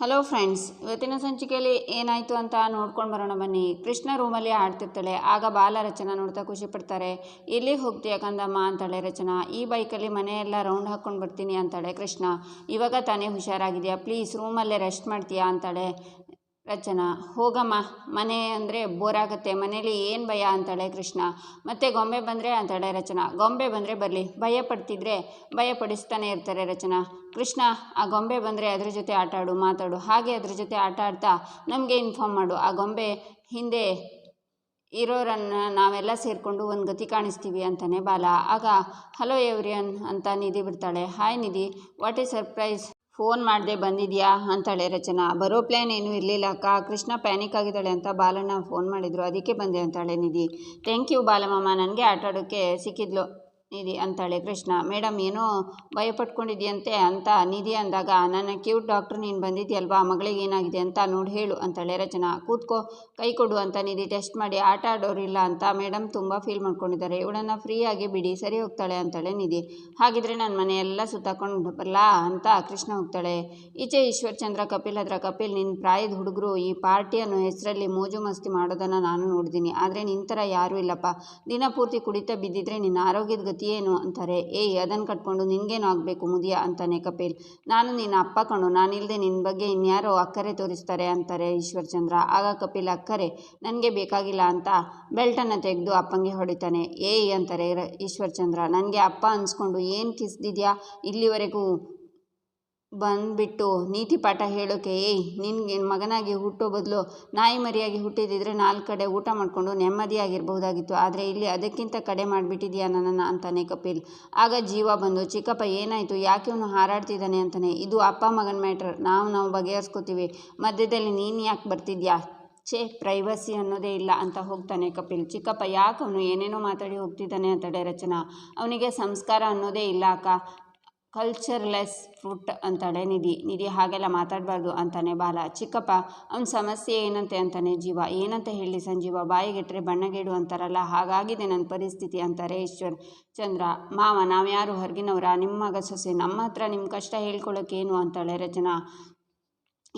Hello friends ಇವತ್ತಿನ ಸಂಚಿಕೆಯಲ್ಲಿ ಏನಾಯಿತು ಅಂತ ನೋಡ್ಕೊಂಡು ಬರೋಣ ಬನ್ನಿ. ಕೃಷ್ಣ ರೂಮಲ್ಲಿ ಆಡ್ತಿರ್ತಾಳೆ. ಆಗ ಬಾಲ ರಚನಾ ನೋಡ್ತಾ ಖುಷಿ ಪಡ್ತಾರೆ. ಇಲ್ಲಿ ಹೋಗ್ತೀಯ ಕಂದಮ್ಮ ಅಂತಾಳೆ ರಚನಾ. ಈ ಬೈಕಲ್ಲಿ ಮನೆಯೆಲ್ಲ ರೌಂಡ್ ಹಾಕ್ಕೊಂಡು ಬರ್ತೀನಿ ಅಂತಾಳೆ ಕೃಷ್ಣ. ಇವಾಗ ತಾನೇ ಹುಷಾರಾಗಿದೆಯಾ? ಪ್ಲೀಸ್ ರೂಮಲ್ಲೇ ರೆಸ್ಟ್ ಮಾಡ್ತೀಯಾ? ಅಂತಾಳೆ. ರಚನಾ ಹೋಗಮ್ಮ, ಮನೆ ಅಂದರೆ ಬೋರ್ ಆಗುತ್ತೆ. ಮನೇಲಿ ಏನು ಭಯ ಅಂತಾಳೆ ಕೃಷ್ಣ. ಮತ್ತೆ ಗೊಂಬೆ ಬಂದರೆ ಅಂತಾಳೆ ರಚನಾ. ಗೊಂಬೆ ಬಂದರೆ ಬರಲಿ. ಭಯ ಪಡ್ತಿದ್ರೆ ಭಯ ಪಡಿಸ್ತಾನೆ ಇರ್ತಾರೆ ರಚನಾ. ಕೃಷ್ಣ, ಆ ಗೊಂಬೆ ಬಂದರೆ ಅದ್ರ ಜೊತೆ ಆಟ ಆಡು, ಮಾತಾಡು. ಹಾಗೆ ಅದ್ರ ಜೊತೆ ಆಟ ಆಡ್ತಾ ನಮಗೆ ಇನ್ಫಾರ್ಮ್ ಮಾಡು. ಆ ಗೊಂಬೆ ಹಿಂದೆ ಇರೋರನ್ನು ನಾವೆಲ್ಲ ಸೇರಿಕೊಂಡು ಒಂದು ಗತಿ ಕಾಣಿಸ್ತೀವಿ ಅಂತಾನೆ ಬಾಲ. ಆಗ ಹಲೋ ಎವ್ರಿಯನ್ ಅಂತ Nidhi ಬಿಡ್ತಾಳೆ. Hi Nidhi. What is surprise phone ಮಾಡದೆ ಬಂದಿದ್ಯಾ? ಅಂತಾಳೆ ರಚನಾ. ಬರೋ ಪ್ಲ್ಯಾನ್ ಏನೂ ಇರಲಿಲ್ಲ. ಅಕ್ಕ, ಕೃಷ್ಣ ಪ್ಯಾನಿಕ್ ಆಗಿದ್ದಾಳೆ ಅಂತ ಬಾಲಣ್ಣ ಫೋನ್ ಮಾಡಿದ್ರು. ಅದಕ್ಕೆ ಬಂದೆ ಅಂತಾಳೆ ನಿಧಿ. Thank you Balamma. ನನಗೆ ಆಟಾಡೋಕ್ಕೆ ಸಿಕ್ಕಿದ್ಲು. ನಿಧಿ ಅಂತಾಳೆ ಕೃಷ್ಣ. ಮೇಡಮ್ ಏನೋ ಭಯಪಟ್ಕೊಂಡಿದ್ಯಂತೆ ಅಂತ ನಿಧಿ ಅಂದಾಗ, ನನ್ನ ಕ್ಯೂಟ್ ಡಾಕ್ಟ್ರ್ ನೀನು ಬಂದಿದ್ಯಲ್ವಾ, ಮಗಳಿಗೆ ಏನಾಗಿದೆ ಅಂತ ನೋಡಿ ಹೇಳು ಅಂತಾಳೆ ರಚನಾ. ಕೂತ್ಕೋ, ಕೈ ಕೊಡು ಅಂತ ನಿಧಿ ಟೆಸ್ಟ್ ಮಾಡಿ, ಆಟ ಆಡೋರಿಲ್ಲ ಅಂತ ಮೇಡಮ್ ತುಂಬ ಫೀಲ್ ಮಾಡ್ಕೊಂಡಿದ್ದಾರೆ. ಇವಳನ್ನು ಫ್ರೀಯಾಗಿ ಬಿಡಿ, ಸರಿ ಹೋಗ್ತಾಳೆ ಅಂತಾಳೆ ನಿಧಿ. ಹಾಗಿದ್ರೆ ನನ್ನ ಮನೆಯೆಲ್ಲ ಸುತ್ತಾಕೊಂಡು ಬರಲಾ ಅಂತ ಕೃಷ್ಣ ಹೋಗ್ತಾಳೆ. ಈಚೆ ಈಶ್ವರ್ ಚಂದ್ರ ಕಪಿಲ್ ಹತ್ರ ಕಪಿಲ್ ನಿನ್ನ ಪ್ರಾಯದ ಹುಡುಗರು ಈ ಪಾರ್ಟಿ ಅನ್ನೋ ಹೆಸರಲ್ಲಿ ಮೋಜು ಮಸ್ತಿ ಮಾಡೋದನ್ನು ನಾನು ನೋಡಿದ್ದೀನಿ ಆದರೆ ನಿನ್ನ ಥರ ಯಾರೂ ಇಲ್ಲಪ್ಪ. ದಿನ ಪೂರ್ತಿ ಕುಡಿತಾ ಬಿದ್ದಿದ್ರೆ ನಿನ್ನ ಆರೋಗ್ಯದ ಗತಿ ಏನು ಅಂತಾರೆ ಏಯ್ ಅದನ್ನು ಕಟ್ಕೊಂಡು ನಿನಗೇನು ಆಗಬೇಕು ಮುದಿಯ? ಅಂತಾನೆ ಕಪಿಲ್. ನಾನು ನಿನ್ನ ಅಪ್ಪ ಕಣು ನಾನಿಲ್ಲದೆ ನಿನ್ನ ಬಗ್ಗೆ ಇನ್ಯಾರೋ ಅಕ್ಕರೆ ತೋರಿಸ್ತಾರೆ, ಅಂತಾರೆ ಈಶ್ವರ್ ಚಂದ್ರ ಆಗ ಕಪಿಲ್, ಅಕ್ಕರೆ, ನನಗೆ ಬೇಕಾಗಿಲ್ಲ ಅಂತ ಬೆಲ್ಟನ್ನು ತೆಗೆದು ಅಪ್ಪಂಗೆ ಹೊಡಿತಾನೆ. ಏಯ್, ಅಂತಾರೆ ಈಶ್ವರ್ಚಂದ್ರ. ಈಶ್ವರ್ ಚಂದ್ರ ನನಗೆ ಅಪ್ಪ ಅನ್ಸ್ಕೊಂಡು ಏನು ಕಿಸ್ದಿದ್ಯಾ? ಇಲ್ಲಿವರೆಗೂ ಬಂದ್ಬಿಟ್ಟು ನೀತಿ ಪಾಠ ಹೇಳೋಕೆ, ಏಯ್ ನಿನಗೆ ಮಗನಾಗಿ ಹುಟ್ಟೋ ಬದಲು ನಾಯಿ ಮರಿಯಾಗಿ ಹುಟ್ಟಿದಿದ್ರೆ ನಾಲ್ಕು ಕಡೆ ಊಟ ಮಾಡಿಕೊಂಡು ನೆಮ್ಮದಿಯಾಗಿರಬಹುದಾಗಿತ್ತು. ಆದರೆ ಇಲ್ಲಿ ಅದಕ್ಕಿಂತ ಕಡೆ ಮಾಡಿಬಿಟ್ಟಿದ್ಯಾ ನನ್ನನ್ನು? ಅಂತಾನೆ ಕಪಿಲ್. ಆಗ ಜೀವ ಬಂದು, ಚಿಕ್ಕಪ್ಪ, ಏನಾಯಿತು? ಯಾಕೆ ಇವನು ಹಾರಾಡ್ತಿದ್ದಾನೆ ಅಂತಾನೆ. ಇದು ಅಪ್ಪ ಮಗನ ಮ್ಯಾಟ್ರ್. ನಾವು ನಾವು ಬಗೆಹರಿಸ್ಕೋತೀವಿ. ಮಧ್ಯದಲ್ಲಿ ನೀನು ಯಾಕೆ ಬರ್ತಿದ್ಯಾ? ಛೇ, ಪ್ರೈವಸಿ ಅನ್ನೋದೇ ಇಲ್ಲ ಅಂತ ಹೋಗ್ತಾನೆ ಕಪಿಲ್. ಚಿಕ್ಕಪ್ಪ, ಯಾಕೆ ಅವನು ಏನೇನೋ ಮಾತಾಡಿ ಹೋಗ್ತಿದ್ದಾನೆ ಅಂತಾಳೆ ರಚನಾ. ಅವನಿಗೆ ಸಂಸ್ಕಾರ ಅನ್ನೋದೇ ಇಲ್ಲ ಅಕ್ಕ. ಕಲ್ಚರ್ಲೆಸ್ ಫ್ರೂಟ್ ಅಂತಾಳೆ ನಿಧಿ ನಿಧಿ ಹಾಗೆಲ್ಲ ಮಾತಾಡಬಾರ್ದು ಅಂತಾನೆ ಬಾಲ. ಚಿಕ್ಕಪ್ಪ, ಅವನ ಸಮಸ್ಯೆ ಏನಂತೆ ಅಂತಾನೆ ಜೀವ. ಏನಂತ ಹೇಳಿ ಸಂಜೀವ ಬಾಯಿಗೆಟ್ಟರೆ ಬಣ್ಣಗೇಡು ಅಂತಾರಲ್ಲ, ಹಾಗಾಗಿದೆ ನನ್ನ ಪರಿಸ್ಥಿತಿ ಅಂತಾರೆ ಈಶ್ವರ್. ಚಂದ್ರ, ಮಾವ, ನಾವ್ಯಾರು ಹೊರಗಿನವರ ನಿಮ್ಮ ಮಗ ಸೊಸೆ ನಮ್ಮ ಹತ್ರ ನಿಮ್ಮ ಕಷ್ಟ ಹೇಳ್ಕೊಳ್ಳೋಕ್ಕೇನು ಅಂತಾಳೆ ರಚನಾ.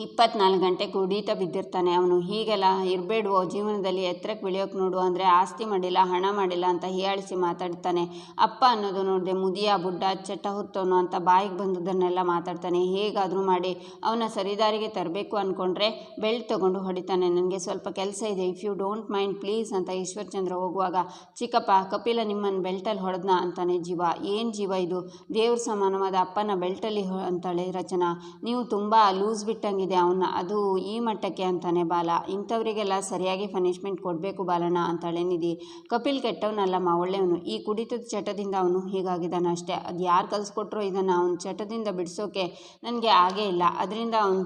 ಇಪ್ಪತ್ನಾಲ್ಕು ಗಂಟೆ ಕುಡಿತಾ ಬಿದ್ದಿರ್ತಾನೆ. ಅವನು ಹೀಗೆಲ್ಲ ಇರಬೇಡ್ವೋ, ಜೀವನದಲ್ಲಿ ಎತ್ತರಕ್ಕೆ ಬೆಳೆಯೋಕೆ ನೋಡು ಅಂದರೆ ಆಸ್ತಿ ಮಾಡಿಲ್ಲ, ಹಣ ಮಾಡಿಲ್ಲ ಅಂತ ಹೀಯಾಳಿಸಿ ಮಾತಾಡ್ತಾನೆ. ಅಪ್ಪ ಅನ್ನೋದು ನೋಡಿದೆ ಮುದಿಯ, ಬುಡ್ಡ ಚಟ ಹೊತ್ತವನು ಅಂತ ಬಾಯಿಗೆ ಬಂದುದನ್ನೆಲ್ಲ ಮಾತಾಡ್ತಾನೆ. ಹೇಗಾದರೂ ಮಾಡಿ ಅವನ ಸರಿದಾರಿಗೆ ತರಬೇಕು ಅಂದ್ಕೊಂಡ್ರೆ ಬೆಲ್ಟ್ ತೊಗೊಂಡು ಹೊಡಿತಾನೆ. ನನಗೆ ಸ್ವಲ್ಪ ಕೆಲಸ ಇದೆ if you don't mind please ಅಂತ ಈಶ್ವರ್ ಚಂದ್ರ ಹೋಗುವಾಗ, ಚಿಕ್ಕಪ್ಪ, ಕಪಿಲ ನಿಮ್ಮನ್ನು ಬೆಲ್ಟಲ್ಲಿ ಹೊಡೆದ್ನ ಅಂತಾನೆ ಜೀವ. ಏನು ಜೀವ ಇದು? ದೇವ್ರ ಸಮಾನವಾದ ಅಪ್ಪನ ಬೆಲ್ಟಲ್ಲಿ ಅಂತಾಳೆ ರಚನಾ. ನೀವು ತುಂಬ ಲೂಸ್ ಬಿಟ್ಟಂಗಿದೆ ಅವನ್ನ ಅದು ಈ ಮಟ್ಟಕ್ಕೆ ಅಂತಾನೆ ಬಾಲ. ಇಂಥವರಿಗೆಲ್ಲ ಸರಿಯಾಗಿ ಪನಿಷ್ಮೆಂಟ್ ಕೊಡಬೇಕು ಬಾಲಣ್ಣ ಅಂತಾಳೆ ನಿಧಿ. ಕಪಿಲ್ ಕೆಟ್ಟವನಲ್ಲಮ್ಮ ಒಳ್ಳೆಯವನು ಈ ಕುಡಿತದ ಚಟದಿಂದ ಅವನು ಹೀಗಾಗಿದ್ದಾನೆ ಅಷ್ಟೇ. ಅದು ಯಾರು ಕಲಿಸ್ಕೊಟ್ರೋ ಇದನ್ನು ಅವನ ಚಟದಿಂದ ಬಿಡಿಸೋಕೆ ನನಗೆ ಆಗೇ ಇಲ್ಲ. ಅದರಿಂದ ಅವನು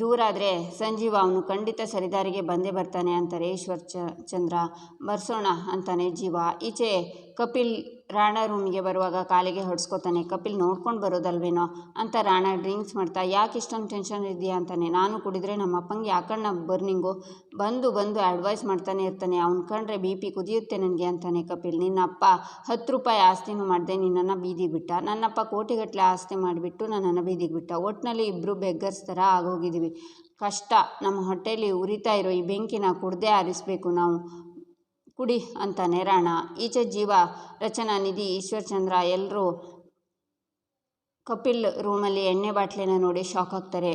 ದೂರ ಆದರೆ ಸಂಜೀವ ಅವನು ಖಂಡಿತ ಸರಿದಾರಿಗೆ ಬಂದೇ ಬರ್ತಾನೆ ಅಂತಾರೆ ಈಶ್ವರ್ ಚಂದ್ರ. ಬರ್ಸೋಣ ಅಂತಾನೆ ಜೀವ. ಈಚೆ ಕಪಿಲ್ ರಾಣ ರೂಮಿಗೆ ಬರುವಾಗ ಕಾಲಿಗೆ ಹೊಡ್ಸ್ಕೊತಾನೆ, ಕಪಿಲ್ ನೋಡ್ಕೊಂಡು ಬರೋದಲ್ವೇನೋ? ಅಂತ ರಾಣ ಡ್ರಿಂಕ್ಸ್ ಮಾಡ್ತಾ, ಯಾಕೆ ಇಷ್ಟೊಂದು ಟೆನ್ಷನ್ ಇದೆಯಾ ಅಂತಾನೆ, ನಾನು ಕುಡಿದ್ರೆ ನಮ್ಮ ಅಪ್ಪಂಗೆ ಯಾಕಣ್ಣ ಬರ್ನಿಂಗು? ಬಂದು ಬಂದು ಅಡ್ವೈಸ್ ಮಾಡ್ತಾನೆ ಇರ್ತಾನೆ, ಅವ್ನು ಕಂಡ್ರೆ ಬಿ ಪಿ ಕುದಿಯುತ್ತೆ ನನಗೆ, ಅಂತಾನೆ ಕಪಿಲ್, ನಿನ್ನಪ್ಪ ಹತ್ತು ರೂಪಾಯಿ ಆಸ್ತಿನೂ ಮಾಡಿದೆ ನಿನ್ನನ್ನು ಬೀದಿಗೆ ಬಿಟ್ಟ, ನನ್ನಪ್ಪ ಕೋಟಿಗಟ್ಟಲೆ ಆಸ್ತಿ ಮಾಡಿಬಿಟ್ಟು ನನ್ನನ್ನು ಬೀದಿಗೆ ಬಿಟ್ಟ ಒಟ್ಟಿನಲ್ಲಿ ಇಬ್ಬರು ಬೆಗ್ಗರ್ಸ್ ಥರ ಆಗೋಗಿದ್ದೀವಿ ಕಷ್ಟ, ನಮ್ಮ ಹೊಟ್ಟೆಯಲ್ಲಿ ಉರಿತಾ ಇರೋ ಈ ಬೆಂಕಿನ ಕುಡ್ದೇ ಆರಿಸಬೇಕು ನಾವು ಕುಡಿ ಅಂತ ನೇರಾಣ ಈಚೆ ಜೀವ ರಚನಾ ನಿಧಿ ಈಶ್ವರ್ಚಂದ್ರ ಎಲ್ಲರೂ ಕಪಿಲ್ ರೂಮಲ್ಲಿ ಎಣ್ಣೆ ಬಾಟ್ಲಿನ ನೋಡಿ ಶಾಕ್ ಆಗ್ತಾರೆ.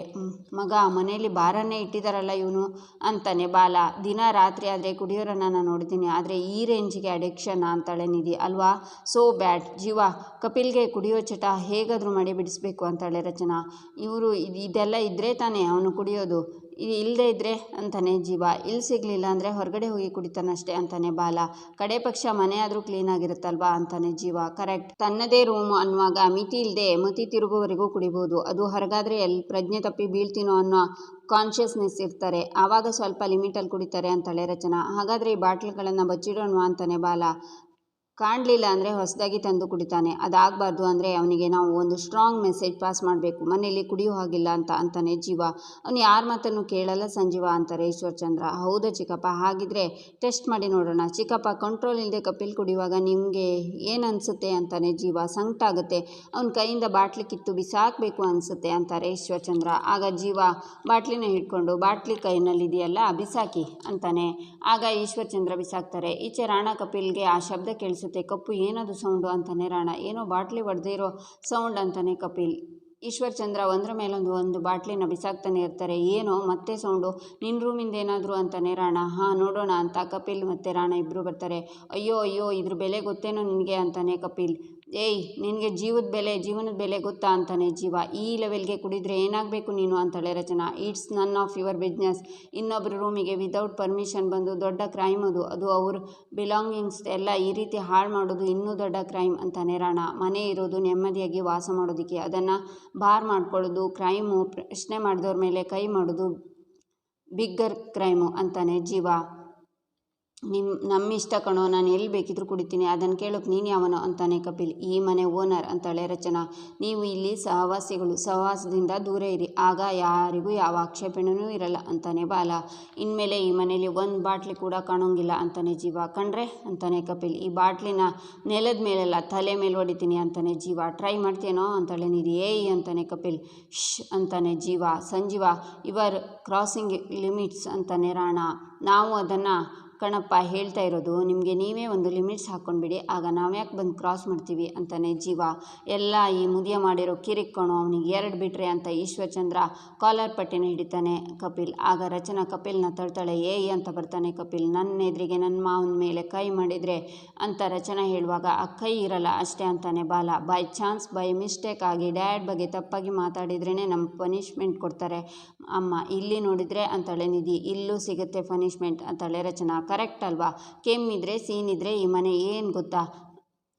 ಮಗ, ಮನೆಯಲ್ಲಿ ಬಾರನ್ನೇ ಇಟ್ಟಿದ್ದಾರಲ್ಲ ಇವನು? ಅಂತಾನೆ ಬಾಲ. ದಿನ ರಾತ್ರಿ ಆದರೆ ಕುಡಿಯೋರನ್ನ ನಾನು ನೋಡ್ತೀನಿ, ಆದರೆ ಈ ರೇಂಜಿಗೆ ಅಡಿಕ್ಷನ್ ಅಂತಾಳೆ ನಿಧಿ. ಅಲ್ವಾ? So bad. ಜೀವ, ಕಪಿಲ್ಗೆ ಕುಡಿಯೋ ಚಟ ಹೇಗಾದರೂ ಮಾಡಿ ಬಿಡಿಸ್ಬೇಕು ಅಂತಾಳೆ ರಚನಾ. ಇವರು ಇದೆಲ್ಲ ಇದ್ದರೆ ತಾನೇ ಅವನು ಕುಡಿಯೋದು. ಇಲ್ಲದೆ ಇದ್ದರೆ ಅಂತಾನೆ ಜೀವ. ಇಲ್ಲಿ ಸಿಗಲಿಲ್ಲ ಅಂದರೆ ಹೊರಗಡೆ ಹೋಗಿ ಕುಡಿತಾನಷ್ಟೇ ಅಂತಾನೆ ಬಾಲ. ಕಡೆ ಪಕ್ಷ ಮನೆ ಆದರೂ ಕ್ಲೀನ್ ಆಗಿರುತ್ತಲ್ವಾ ಅಂತಾನೆ ಜೀವ. ಕರೆಕ್ಟ್ ತನ್ನದೇ ರೂಮು ಅನ್ನುವಾಗ ಮಿತಿ ಇಲ್ಲದೆ ಮತಿ ತಿರುಗುವವರೆಗೂ ಕುಡಿಬೋದು. ಅದು ಹೊರಗಾದರೆ ಎಲ್ಲಿ ಪ್ರಜ್ಞೆ ತಪ್ಪಿ ಬೀಳ್ತೀನೋ ಅನ್ನೋ ಕಾನ್ಷಿಯಸ್ನೆಸ್ ಇರ್ತಾರೆ. ಆವಾಗ ಸ್ವಲ್ಪ ಲಿಮಿಟಲ್ಲಿ ಕುಡಿತಾರೆ ಅಂತಾಳೆ ರಚನಾ. ಹಾಗಾದರೆ ಈ ಬಾಟ್ಲ್ಗಳನ್ನು ಬಚ್ಚಿಡೋಣ ಅಂತಾನೆ ಬಾಲ. ಕಾಣಲಿಲ್ಲ ಅಂದರೆ ಹೊಸದಾಗಿ ತಂದು ಕುಡಿತಾನೆ. ಅದಾಗಬಾರ್ದು ಅಂದರೆ ಅವನಿಗೆ ನಾವು ಒಂದು ಸ್ಟ್ರಾಂಗ್ ಮೆಸೇಜ್ ಪಾಸ್ ಮಾಡಬೇಕು. ಮನೆಯಲ್ಲಿ ಕುಡಿಯೋ ಹಾಗಿಲ್ಲ ಅಂತ ಅಂತಾನೆ ಜೀವ. ಅವನು ಯಾರ ಮಾತನ್ನು ಕೇಳಲ್ಲ ಸಂಜೀವ ಅಂತಾರೆ ಈಶ್ವರಚಂದ್ರ ಹೌದಾ ಚಿಕ್ಕಪ್ಪ, ಹಾಗಿದ್ರೆ ಟೆಸ್ಟ್ ಮಾಡಿ ನೋಡೋಣ. ಚಿಕ್ಕಪ್ಪ ಕಂಟ್ರೋಲ್ ಇಲ್ಲದೆ ಕಪಿಲ್ ಕುಡಿಯುವಾಗ ನಿಮಗೆ ಏನು ಅನಿಸುತ್ತೆ ಅಂತಾನೆ ಜೀವ. ಸಂಕಟ ಆಗುತ್ತೆ. ಅವನ ಕೈಯಿಂದ ಬಾಟ್ಲಿ ಕಿತ್ತು ಬಿಸಾಕಬೇಕು ಅನಿಸುತ್ತೆ ಅಂತಾರೆ ಈಶ್ವರಚಂದ್ರ ಆಗ ಜೀವ, ಬಾಟ್ಲಿನ ಹಿಡ್ಕೊಂಡು ಬಾಟ್ಲಿ ಕೈನಲ್ಲಿದೆಯಲ್ಲ, ಬಿಸಾಕಿ ಅಂತಾನೆ. ಆಗ ಈಶ್ವರಚಂದ್ರ ಬಿಸಾಕ್ತಾರೆ. ಈಚೆ ರಾಣ ಕಪಿಲ್ಗೆ ಆ ಶಬ್ದ ಕೇಳಿಸುತ್ತೆ, ಕಪ್ಪು ಏನದು ಸೌಂಡು ಅಂತಾನೆ ರಾಣ. ಏನೋ ಬಾಟ್ಲಿ ಒಡೆದೇ ಇರೋ ಸೌಂಡ್ ಅಂತಾನೆ ಕಪಿಲ್. ಈಶ್ವರ್ಚಂದ್ರ ಒಂದ್ರ ಮೇಲೊಂದು ಒಂದು ಬಾಟ್ಲಿನ ಬಿಸಾಕ್ತಾನೆ ಇರ್ತಾರೆ. ಏನೋ ಮತ್ತೆ ಸೌಂಡು ನಿನ್ನ ರೂಮಿಂದ ಏನಾದರೂ ಅಂತಾನೆ ರಾಣ. ಹಾಂ, ನೋಡೋಣ ಅಂತ ಕಪಿಲ್ ಮತ್ತು ರಾಣ ಇಬ್ಬರು ಬರ್ತಾರೆ. ಅಯ್ಯೋ ಅಯ್ಯೋ, ಇದ್ರ ಬೆಲೆ ಗೊತ್ತೇನೋ ನಿನಗೆ ಅಂತಾನೆ ಕಪಿಲ್. ಏಯ್, ನಿನಗೆ ಜೀವದ ಬೆಲೆ, ಜೀವನದ ಬೆಲೆ ಗೊತ್ತಾ ಅಂತಾನೆ ಜೀವ. ಈ ಲೆವೆಲ್ಗೆ ಕುಡಿದ್ರೆ ಏನಾಗಬೇಕು ನೀನು ಅಂತಾಳೆ Rachana. It's none of your business ಇನ್ನೊಬ್ಬರ ರೂಮಿಗೆ ವಿದೌಟ್ ಪರ್ಮಿಷನ್ ಬಂದು ದೊಡ್ಡ ಕ್ರೈಮ್ ಅದು. ಅದು ಅವ್ರ ಬಿಲಾಂಗಿಂಗ್ಸ್ ಎಲ್ಲ ಈ ರೀತಿ ಹಾಳು ಮಾಡೋದು ಇನ್ನೂ ದೊಡ್ಡ ಕ್ರೈಮ್ ಅಂತಾನೆ ರಾಣ. ಮನೆ ಇರೋದು ನೆಮ್ಮದಿಯಾಗಿ ವಾಸ ಮಾಡೋದಕ್ಕೆ. ಅದನ್ನು ಬಾರ್ ಮಾಡ್ಕೊಳ್ಳೋದು ಕ್ರೈಮು ಪ್ರಶ್ನೆ ಮಾಡಿದವ್ರ ಮೇಲೆ ಕೈ ಮಾಡೋದು ಬಿಗ್ಗರ್ ಕ್ರೈಮು ಅಂತಾನೆ ಜೀವ. ನಿಮ್ಮ ನಮ್ಮ ಇಷ್ಟ ಕಣೋ, ನಾನು ಎಲ್ಲಿ ಬೇಕಿದ್ರೂ ಕುಡಿತೀನಿ ಅದನ್ನು ಕೇಳೋಕೆ ನೀನು ಯಾವನೋ ಅಂತಾನೆ ಕಪಿಲ್. ಈ ಮನೆ ಓನರ್ ಅಂತಾಳೆ ರಚನಾ. ನೀವು ಇಲ್ಲಿ ಸಹವಾಸಿಗಳು, ಸಹವಾಸದಿಂದ ದೂರ ಇರಿ. ಆಗ ಯಾರಿಗೂ ಯಾವ ಆಕ್ಷೇಪಣೆಯೂ ಇರಲ್ಲ ಅಂತಾನೆ ಬಾಲ. ಇನ್ಮೇಲೆ ಈ ಮನೇಲಿ ಒಂದು ಬಾಟ್ಲಿ ಕೂಡ ಕಾಣೋಂಗಿಲ್ಲ ಅಂತಾನೆ ಜೀವ. ಕಂಡ್ರೆ ಅಂತಾನೆ ಕಪಿಲ್. ಈ ಬಾಟ್ಲಿನ ನೆಲದ ಮೇಲೆಲ್ಲ ತಲೆ ಮೇಲೆ ಹೊಡಿತೀನಿ ಅಂತಾನೆ ಜೀವ. ಟ್ರೈ ಮಾಡ್ತೇನೋ ಅಂತಾಳೆ ನೀರು. ಏಯ್, ಅಂತಾನೆ ಕಪಿಲ್. ಶ್ ಅಂತಾನೆ ಜೀವ. ಸಂಜೀವ ಇವರ್ ಕ್ರಾಸಿಂಗ್ ಲಿಮಿಟ್ಸ್, ಅಂತಾನೆ ರಾಣ. ನಾವು ಅದನ್ನು ಕಣಪ್ಪ ಹೇಳ್ತಾ ಇರೋದು, ನಿಮಗೆ ನೀವೇ ಒಂದು ಲಿಮಿಟ್ಸ್ ಹಾಕ್ಕೊಂಡ್ಬಿಡಿ ಆಗ ನಾವು ಯಾಕೆ ಬಂದು ಕ್ರಾಸ್ ಮಾಡ್ತೀವಿ? ಅಂತಾನೆ ಜೀವ. ಎಲ್ಲ ಈ ಮುದಿಯ ಮಾಡಿರೋ ಕಿರಿಕ್ ಕಣೋ ಅವನಿಗೆ ಎರಡು ಬಿಟ್ರೆ ಅಂತ ಈಶ್ವರಚಂದ್ರ ಕಾಲರ್ ಪಟ್ಟಿನ ಹಿಡಿತಾನೆ ಕಪಿಲ್. ಆಗ ರಚನಾ ಕಪಿಲ್ನ ತಳ್ತಾಳೆ ಏಯ್ ಅಂತ ಬರ್ತಾನೆ ಕಪಿಲ್. ನನ್ನ ಎದುರಿಗೆ ನನ್ನ ಮಾವನ ಮೇಲೆ ಕೈ ಮಾಡಿದರೆ, ಅಂತ ರಚನಾ ಹೇಳುವಾಗ, ಆ ಕೈ ಇರಲ್ಲ ಅಷ್ಟೇ, ಅಂತಾನೆ Bala. By chance, by mistake ಆಗಿ ಡ್ಯಾಡ್ ಬಗ್ಗೆ ತಪ್ಪಾಗಿ ಮಾತಾಡಿದ್ರೇ ನಮ್ಮ ಪನಿಷ್ಮೆಂಟ್ ಕೊಡ್ತಾರೆ. ಅಮ್ಮ, ಇಲ್ಲಿ ನೋಡಿದರೆ, ಅಂತಾಳೆ ನಿಧಿ. ಇಲ್ಲೂ ಸಿಗುತ್ತೆ ಪನಿಷ್ಮೆಂಟ್, ಅಂತಾಳೆ ರಚನಾ. ಕರೆಕ್ಟ್ ಅಲ್ವಾ? ಕೆಮ್ಮಿದ್ರೆ ಸೀನಿದ್ರೆ ಈ ಮನೆ ಏನು ಗೊತ್ತಾ?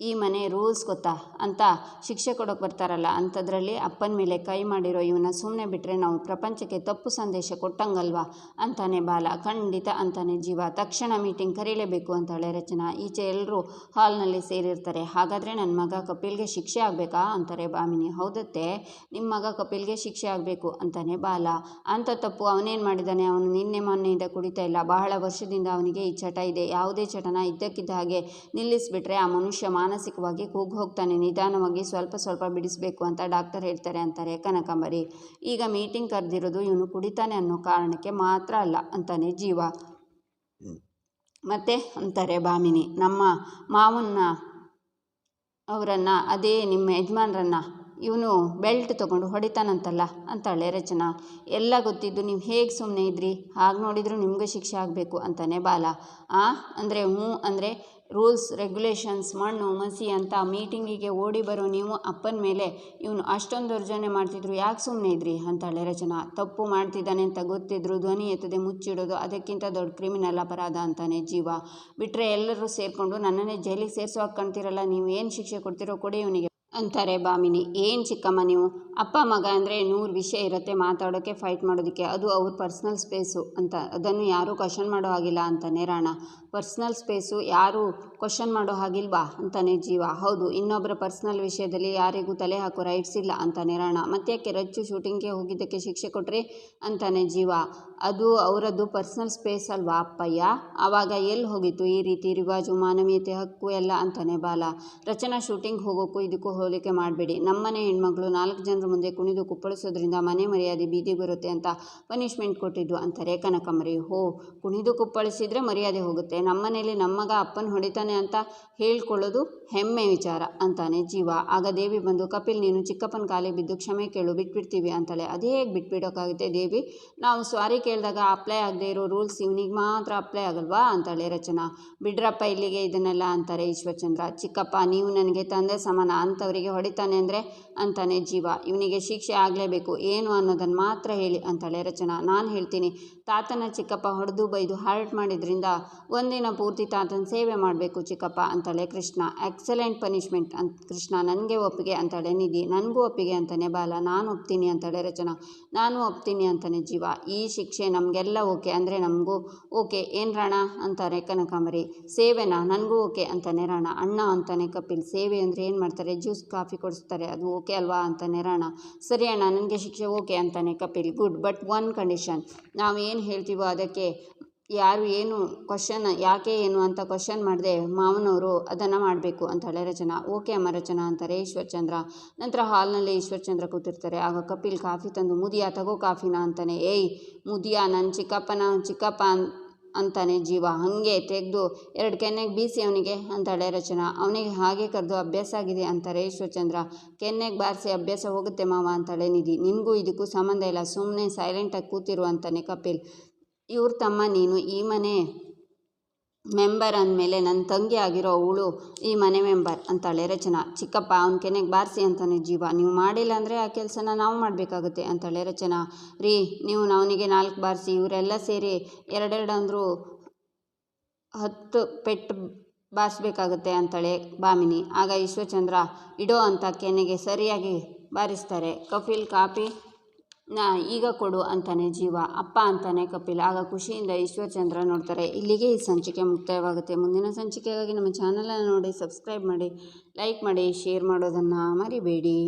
ಈ ಮನೆ ರೂಲ್ಸ್ ಗೊತ್ತಾ? ಅಂತ ಶಿಕ್ಷೆ ಕೊಡೋಕೆ ಬರ್ತಾರಲ್ಲ, ಅಂಥದ್ರಲ್ಲಿ ಅಪ್ಪನ ಮೇಲೆ ಕೈ ಮಾಡಿರೋ ಇವನ ಸುಮ್ಮನೆ ಬಿಟ್ಟರೆ ನಾವು ಪ್ರಪಂಚಕ್ಕೆ ತಪ್ಪು ಸಂದೇಶ ಕೊಟ್ಟಂಗಲ್ವಾ? ಅಂತಾನೆ ಬಾಲ, ಖಂಡಿತ ಅಂತಾನೆ ಜೀವ. ತಕ್ಷಣ ಮೀಟಿಂಗ್ ಕರೀಲೇಬೇಕು ಅಂತಾಳೆ ರಚನಾ. ಈಚೆ ಎಲ್ಲರೂ ಹಾಲ್ನಲ್ಲಿ ಸೇರಿರ್ತಾರೆ. ಹಾಗಾದರೆ ನನ್ನ ಮಗ ಕಪಿಲ್ಗೆ ಶಿಕ್ಷೆ ಆಗಬೇಕಾ? ಅಂತಾರೆ ಬಾಮಿನಿ. ಹೌದತ್ತೆ ನಿಮ್ಮ ಮಗ ಕಪಿಲ್ಗೆ ಶಿಕ್ಷೆ ಆಗಬೇಕು, ಅಂತಾನೆ ಬಾಲ. ಅಂಥ ತಪ್ಪು ಅವನೇನು ಮಾಡಿದ್ದಾನೆ ಅವನು ನಿನ್ನೆ ಮೊನ್ನೆಯಿಂದ ಕುಡಿತಾ ಇಲ್ಲ. ಬಹಳ ವರ್ಷದಿಂದ ಅವನಿಗೆ ಈ ಚಟ ಇದೆ. ಯಾವುದೇ ಚಟನ ಇದ್ದಕ್ಕಿದ್ದ ಹಾಗೆ ನಿಲ್ಲಿಸಿಬಿಟ್ರೆ ಆ ಮನುಷ್ಯ ಮಾನಸಿಕವಾಗಿ ಕೂಗು ಹೋಗ್ತಾನೆ. ನಿಧಾನವಾಗಿ ಸ್ವಲ್ಪ ಸ್ವಲ್ಪ ಬಿಡಿಸಬೇಕು ಅಂತ ಡಾಕ್ಟರ್ ಹೇಳ್ತಾರೆ ಅಂತಾರೆ ಕನಕಾಂಬರಿ. ಈಗ ಮೀಟಿಂಗ್ ಕರೆದಿರೋದು ಇವನು ಕುಡಿತಾನೆ ಅನ್ನೋ ಕಾರಣಕ್ಕೆ ಮಾತ್ರ ಅಲ್ಲ ಅಂತಾನೆ ಜೀವ. ಮತ್ತೆ ಅಂತಾರೆ ಭಾಮಿನಿ ನಮ್ಮ ಮಾವನ್ನ ಅವರನ್ನು ಅದೇ ನಿಮ್ಮ ಯಜಮಾನ್ರನ್ನ ಇವನು ಬೆಲ್ಟ್ ತೊಗೊಂಡು ಹೊಡಿತಾನಂತಲ್ಲ ಅಂತಾಳೆ ರಚನಾ. ಎಲ್ಲ ಗೊತ್ತಿದ್ದು ನೀವು ಹೇಗೆ ಸುಮ್ಮನೆ ಇದ್ರಿ? ಹಾಗೆ ನೋಡಿದರೂ ನಿಮಗೂ ಶಿಕ್ಷೆ ಆಗಬೇಕು ಅಂತಾನೆ ಬಾಲ. ಆ? ಅಂದರೆ ಹ್ಞೂ ಅಂದರೆ ರೂಲ್ಸ್, ರೆಗ್ಯುಲೇಷನ್ಸ್, ಮಣ್ಣು, ಮಸಿ ಅಂತ ಮೀಟಿಂಗಿಗೆ ಓಡಿ ಬರೋ ನೀವು ಅಪ್ಪನ ಮೇಲೆ ಇವನು ಅಷ್ಟೊಂದು ದೌರ್ಜನ್ಯ ಮಾಡ್ತಿದ್ರು ಯಾಕೆ ಸುಮ್ಮನೆ ಇದ್ರಿ? ಅಂತಾಳೆ ರಚನಾ. ತಪ್ಪು ಮಾಡ್ತಿದ್ದಾನೆ ಅಂತ ಗೊತ್ತಿದ್ರು ಧ್ವನಿ ಎತ್ತದೆ ಮುಚ್ಚಿಡೋದು ಅದಕ್ಕಿಂತ ದೊಡ್ಡ ಕ್ರಿಮಿನಲ್ ಅಪರಾಧ ಅಂತಾನೆ ಜೀವ. ಬಿಟ್ಟರೆ ಎಲ್ಲರೂ ಸೇರಿಕೊಂಡು ನನ್ನನ್ನೇ ಜೈಲಿಗೆ ಸೇರಿಸೋ ಹಾಕ್ಕೊಂತೀರಲ್ಲ ನೀವು ಏನು ಶಿಕ್ಷೆ ಕೊಡ್ತೀರೋ ಕೊಡಿ ಇವನಿಗೆ. ಅಂತಾರೆ ಬಾಮಿನಿ. ಏನು ಚಿಕ್ಕಮ್ಮ ನೀವು? ಅಪ್ಪ ಮಗ ಅಂದರೆ ನೂರು ವಿಷಯ ಇರುತ್ತೆ ಮಾತಾಡೋಕ್ಕೆ ಫೈಟ್ ಮಾಡೋದಕ್ಕೆ. ಅದು ಅವ್ರ ಪರ್ಸ್ನಲ್ ಸ್ಪೇಸು ಅಂತ. ಅದನ್ನು ಯಾರೂ ಕ್ವಶನ್ ಮಾಡೋ ಹಾಗಿಲ್ಲ ಅಂತಾನೆ ರಾಣ. ಪರ್ಸ್ನಲ್ ಸ್ಪೇಸು ಯಾರೂ ಕ್ವಶನ್ ಮಾಡೋ ಹಾಗಿಲ್ವಾ ಅಂತಾನೆ ಜೀವ. ಹೌದು ಇನ್ನೊಬ್ಬರ ಪರ್ಸ್ನಲ್ ವಿಷಯದಲ್ಲಿ ಯಾರಿಗೂ ತಲೆ ಹಾಕೋ ರೈಟ್ಸ್ ಇಲ್ಲ ಅಂತಾನೆ ರಾಣ. ಮತ್ತ್ಯಾಕೆ ರಚ್ಚು ಶೂಟಿಂಗ್ಗೆ ಹೋಗಿದ್ದಕ್ಕೆ ಶಿಕ್ಷೆ ಕೊಟ್ಟರೆ ಅಂತಾನೆ ಜೀವ. ಅದು ಅವರದ್ದು ಪರ್ಸ್ನಲ್ ಸ್ಪೇಸ್ ಅಲ್ವಾ ಅಪ್ಪಯ್ಯ? ಆವಾಗ ಎಲ್ಲಿ ಹೋಗಿತ್ತು ಈ ರೀತಿ ರಿವಾಜು, ಮಾನವೀಯತೆ, ಹಕ್ಕು ಎಲ್ಲ ಅಂತಾನೆ ಬಾಲ. ರಚನಾ ಶೂಟಿಂಗ್ ಹೋಗೋಕ್ಕೂ ಇದಕ್ಕೂ ಹೋಲಿಕೆ ಮಾಡಬೇಡಿ. ನಮ್ಮನೆ ಹೆಣ್ಮಗಳು ನಾಲ್ಕು ಜನರ ಮುಂದೆ ಕುಣಿದು ಕುಪ್ಪಳಿಸೋದ್ರಿಂದ ಮನೆ ಮರ್ಯಾದೆ ಬೀದಿ ಬರುತ್ತೆ ಅಂತ ಪನಿಷ್ಮೆಂಟ್ ಕೊಟ್ಟಿದ್ದು ಅಂತಾರೆ ಕನಕಮರಿ ಹೋ, ಕುಣಿದು ಕುಪ್ಪಳಿಸಿದ್ರೆ ಮರ್ಯಾದೆ ಹೋಗುತ್ತೆ. ನಮ್ಮನೇಲಿ ನಮ್ಮಗ ಮಗ ಅಪ್ಪನ ಹೊಡಿತಾನೆ ಅಂತ ಹೇಳ್ಕೊಳ್ಳೋದು ಹೆಮ್ಮೆ ವಿಚಾರ ಅಂತಾನೆ ಜೀವ. ಆಗ ದೇವಿ ಬಂದು, ಕಪಿಲ್, ನೀನು ಚಿಕ್ಕಪ್ಪನ ಕಾಲಿಗೆ ಬಿದ್ದು ಕ್ಷಮೆ ಕೇಳು, ಬಿಟ್ಬಿಡ್ತೀವಿ ಅಂತಾಳೆ. ಅದೇ ಹೇಗೆ ಬಿಟ್ಬಿಡೋಕ್ಕಾಗುತ್ತೆ ದೇವಿ? ನಾವು ಸ್ವಾರಿ ಕೇಳಿದಾಗ ಅಪ್ಲೈ ಆಗದೆ ಇರೋ ರೂಲ್ಸ್ ಇವನಿಗೆ ಮಾತ್ರ ಅಪ್ಲೈ ಆಗಲ್ವಾ ಅಂತಾಳೆ ರಚನಾ. ಬಿಡ್ರಪ್ಪ ಇಲ್ಲಿಗೆ ಇದನ್ನೆಲ್ಲ ಅಂತಾರೆ ಈಶ್ವರಚಂದ್ರ. ಚಿಕ್ಕಪ್ಪ, ನೀವು ನನಗೆ ತಂದೆ ಸಮಾನ ಅಂಥವ್ರಿಗೆ ಅವರಿಗೆ ಹೊಡಿತಾನೆ ಅಂದರೆ ಅಂತಾನೆ ಜೀವ. ಇವನಿಗೆ ಶಿಕ್ಷೆ ಆಗಲೇಬೇಕು, ಏನು ಅನ್ನೋದನ್ನು ಮಾತ್ರ ಹೇಳಿ ಅಂತಾಳೆ ರಚನಾ. ನಾನು ಹೇಳ್ತೀನಿ, ತಾತನ ಚಿಕ್ಕಪ್ಪ ಹೊಡೆದು ಬೈದು ಹರ್ಟ್ ಮಾಡಿದ್ರಿಂದ ಒಂದಿನ ಪೂರ್ತಿ ತಾತನ ಸೇವೆ ಮಾಡಬೇಕು ಚಿಕ್ಕಪ್ಪ ಅಂತಾಳೆ ಕೃಷ್ಣ. ಎಕ್ಸಲೆಂಟ್ ಪನಿಷ್ಮೆಂಟ್ ಅಂತ ಕೃಷ್ಣ. ನನಗೆ ಒಪ್ಪಿಗೆ ಅಂತಾಳೆ ನಿಧಿ. ನನಗೂ ಒಪ್ಪಿಗೆ ಅಂತಾನೆ ಬಾಲ. ನಾನು ಒಪ್ತೀನಿ ಅಂತಾಳೆ ರಚನಾ. ನಾನು ಒಪ್ತೀನಿ ಅಂತಾನೆ ಜೀವ. ಈ ಶಿಕ್ಷೆ ನಮಗೆಲ್ಲ ಓಕೆ, ಅಂದರೆ ನಮಗೂ ಓಕೆ. ಏನು ರಾಣ? ಅಂತಾರೆ ಕನಕಾಂಬರಿ. ಸೇವೆನಾ? ನನಗೂ ಓಕೆ ಅಂತಾನೆ ರಾಣ. ಅಣ್ಣ ಅಂತಾನೆ ಕಪಿಲ್. ಸೇವೆ ಅಂದರೆ ಏನು ಮಾಡ್ತಾರೆ? ಜ್ಯೂಸ್ ಕಾಫಿ ಕೊಡಿಸ್ತಾರೆ, ಅದು ಓಕೆ ಅಲ್ವಾ ಅಂತಾನೆ ರಾಣ. ಸರಿ ಅಣ್ಣ, ನನಗೆ ಶಿಕ್ಷೆ ಓಕೆ ಅಂತಾನೆ Kapil. Good, but one condition. ನಾವು ಏನು ಹೇಳ್ತೀವೋ ಅದಕ್ಕೆ ಯಾರು ಏನು ಕ್ವಶನ್, ಯಾಕೆ ಏನು ಅಂತ ಕ್ವಶನ್ ಮಾಡಿದೆ ಮಾವನವರು ಅದನ್ನು ಮಾಡಬೇಕು ಅಂತ ಅಂತಾಳೆ ರಚನಾ ಓಕೆ ಅಮ್ಮ ರಚನಾ ಅಂತಾರೆ ಈಶ್ವರ್ಚಂದ್ರ. ನಂತರ ಹಾಲ್ನಲ್ಲಿ ಈಶ್ವರ್ಚಂದ್ರ ಕೂತಿರ್ತಾರೆ. ಆಗ ಕಪಿಲ್ ಕಾಫಿ ತಂದು ಮುದಿಯಾ, ತಗೋ ಕಾಫಿನ ಅಂತಾನೆ. ಏಯ್, ಮುದಿಯಾ ನನ್ನ ಚಿಕ್ಕಪ್ಪನ, ಚಿಕ್ಕಪ್ಪ ಅಂತಾನೆ ಜೀವ. ಹಾಗೆ ತೆಗೆದು ಎರಡು ಕೆನ್ನೆಗೆ ಬೀಸಿ ಅವನಿಗೆ ಅಂತಾಳೆ ರಚನಾ. ಅವನಿಗೆ ಹಾಗೆ ಕರೆದು ಅಭ್ಯಾಸ ಆಗಿದೆ ಅಂತಾರೆ ಈಶ್ವರಚಂದ್ರ ಕೆನ್ನೆಗೆ ಬಾರಿಸಿ ಅಭ್ಯಾಸ ಹೋಗುತ್ತೆ ಮಾವ ಅಂತಾಳೆ ನಿಧಿ. ನಿನಗೂ ಇದಕ್ಕೂ ಸಂಬಂಧ ಇಲ್ಲ. ಸುಮ್ಮನೆ ಸೈಲೆಂಟಾಗಿ ಕೂತಿರು ಅಂತಾನೆ ಕಪಿಲ್. ಇವ್ರ ತಮ್ಮ ನೀನು. ಈ ಮನೆ ಮೆಂಬರ್ ಅಂದಮೇಲೆ ನನ್ನ ತಂಗಿ ಆಗಿರೋ ಅವಳು ಈ ಮನೆ ಮೆಂಬರ್ ಅಂತಾಳೆ ರಚನಾ ಚಿಕ್ಕಪ್ಪ, ಅವ್ನ ಕೆನೆಗೆ ಬಾರಿಸಿ ಅಂತಾನೆ ಜೀವ. ನೀವು ಮಾಡಿಲ್ಲ ಅಂದರೆ ಆ ಕೆಲಸನ ನಾವು ಮಾಡಬೇಕಾಗುತ್ತೆ ಅಂತಾಳೆ ರಚನಾ ರೀ, ನೀವು ನವನಿಗೆ ನಾಲ್ಕು ಬಾರಿಸಿ, ಇವರೆಲ್ಲ ಸೇರಿ ಎರಡೆರಡು ಅಂದರೂ ಹತ್ತು ಪೆಟ್ಟು ಬಾರಿಸ್ಬೇಕಾಗುತ್ತೆ ಅಂತಾಳೆ ಭಾಮಿನಿ ಆಗ ಈಶ್ವರಚಂದ್ರ ಇಡೋ ಅಂತ ಕೆನೆಗೆ ಸರಿಯಾಗಿ ಬಾರಿಸ್ತಾರೆ. ಕಫಿಲ್, ಕಾಪಿ ನಾ ಈಗ ಕೊಡು ಅಂತಾನೆ ಜೀವ, ಅಪ್ಪ ಅಂತಾನೆ ಕಪಿಲ್. ಆಗ ಖುಷಿಯಿಂದ ಈಶ್ವರಚಂದ್ರ ನೋಡ್ತಾರೆ, ಇಲ್ಲಿಗೆ ಈ ಸಂಚಿಕೆ ಮುಕ್ತಾಯವಾಗುತ್ತೆ. ಮುಂದಿನ ಸಂಚಿಕೆಗಾಗಿ ನಮ್ಮ ಚಾನಲನ್ನು ನೋಡಿ, ಸಬ್ಸ್ಕ್ರೈಬ್ ಮಾಡಿ, ಲೈಕ್ ಮಾಡಿ, ಶೇರ್ ಮಾಡೋದನ್ನು ಮರಿಬೇಡಿ.